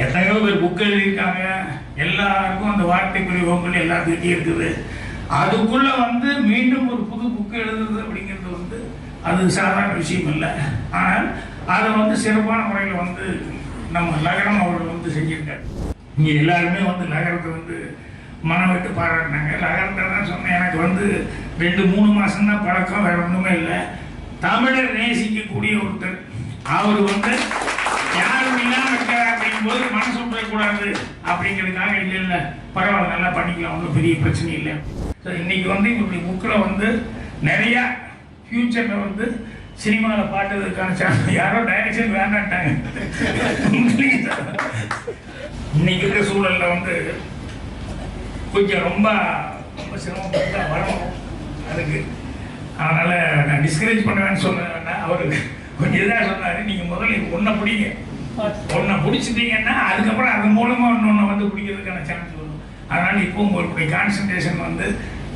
எத்தனையோ பேர் புக் எழுதியிருக்காங்க. எல்லாருக்கும் அந்த வார்த்தை பிரயோகங்கள் எல்லாத்துக்கிட்டே இருக்குது. அதுக்குள்ள வந்து மீண்டும் ஒரு புது புக்கு எழுதுறது அப்படிங்கிறது வந்து அது சாதாரண விஷயம் இல்லை. ஆனால் அதை வந்து சிறப்பான முறையில் வந்து நம்ம லகனம் அவர்கள் வந்து செஞ்சிருக்காரு. இங்கே எல்லாருமே வந்து லகரத்தை வந்து மனம் விட்டு பாராட்டினாங்க. லகரத்தை தான் சொன்னேன். எனக்கு வந்து ரெண்டு மூணு மாதம் தான் பழக்கம் வேற ஒன்றுமே இல்லை. தமிழர் நேசிக்கக்கூடிய ஒருத்தர். அவர் வந்து கூடாது அப்படிங்கிறதுக்காக இல்லை இல்லை. பரவாயில்ல நல்லா பண்ணிக்கலாம். ஒன்றும் பெரிய பிரச்சனை இல்லை. ஸோ இன்னைக்கு வந்து இப்படி புக்கில் வந்து நிறைய ஃபியூச்சரில் வந்து சினிமாவில் பாட்டுறதுக்கான சான்ஸ் யாரோ டைரக்ஷன் வேண்டாட்டாங்க இன்னைக்கு இருக்கிற சூழல்ல வந்து கொஞ்சம் ரொம்ப ரொம்ப சிரமப்பட்டு வரணும். அதுக்கு அதனால நான் டிஸ்கரேஜ் பண்ணுவேன்னு சொன்னேன்னா அவருக்கு கொஞ்சம் இதாக சொன்னார். நீங்க முதல்ல ஒன்றை பிடிங்க. ஒன்றை பிடிச்சிட்டீங்கன்னா அதுக்கப்புறம் அது மூலமாக இன்னொன்று வந்து பிடிக்கிறதுக்கான சான்ஸ் வரும். அதனால் இப்போ உங்களுடைய கான்சன்ட்ரேஷன் வந்து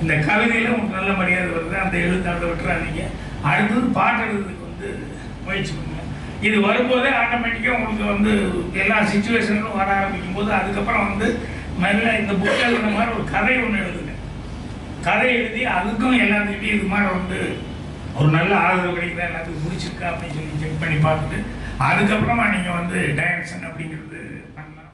இந்த கவிதையில் உங்களுக்கு நல்ல மரியாதை வருது. அந்த எழுத்தாளர் விட்டுறாதீங்க. அடுத்தது பாட்டு எழுதுறதுக்கு வந்து முயற்சி பண்ணுங்க. இது வரும்போதே ஆட்டோமேட்டிக்காக உங்களுக்கு வந்து எல்லா சுச்சுவேஷன்களும் வர ஆரம்பிக்கும் போது அதுக்கப்புறம் வந்து மெல்ல இந்த புக்கில் எழுதுன மாதிரி ஒரு கதை ஒன்று எழுதுங்க. கதை எழுதி அதுக்கும் எல்லாத்துக்கிட்டையும் இது மாதிரி வந்து ஒரு நல்ல ஆதரவு கிடைக்குதா? எல்லாத்துக்கும் பிடிச்சிருக்கா? அப்படின்னு சொல்லி செக் பண்ணி பார்த்துட்டு அதுக்கப்புறமா நீங்கள் வந்து டைரக்ஷன் அப்படிங்கிறது பண்ணலாம்.